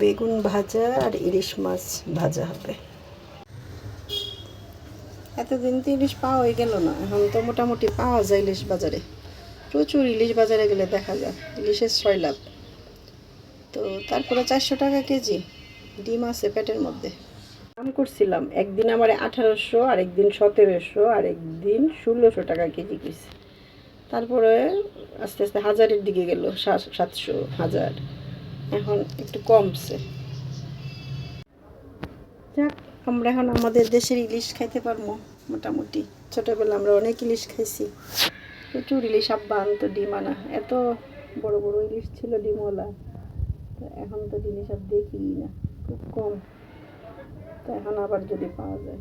বেগুন ভাজা আর ইলিশ মাছ ভাজা হবে। এতদিন তো ইলিশ পাওয়াই গেল না, এখন তো মোটামুটি পাওয়া যায় ইলিশ বাজারে। প্রচুর ইলিশ বাজারে গেলে দেখা যায়, ইলিশের ছয় লাভ। তো তারপরে চারশো টাকা কেজি ডিম আছে পেটের মধ্যে। দাম করছিলাম, একদিন আমার আঠারোশো আর একদিন সতেরোশো আর একদিন ষোলোশো টাকা কেজি কিনছি তারপরে আস্তে আস্তে হাজারের দিকে গেল সাতশো, হাজার। এখন একটু কমছে। যাক, আমরা এখন আমাদের দেশের ইলিশ খাইতে পারব মোটামুটি। ছোটোবেলা আমরা অনেক ইলিশ খাইছি। প্রচুর ইলিশ, আব্বা আনতো ডিম আনা। এত বড় বড় ইলিশ ছিল ডিমওয়ালা। তো এখন তো জিনিস আর দেখি না, খুব কম। তো এখন আবার যদি পাওয়া যায়।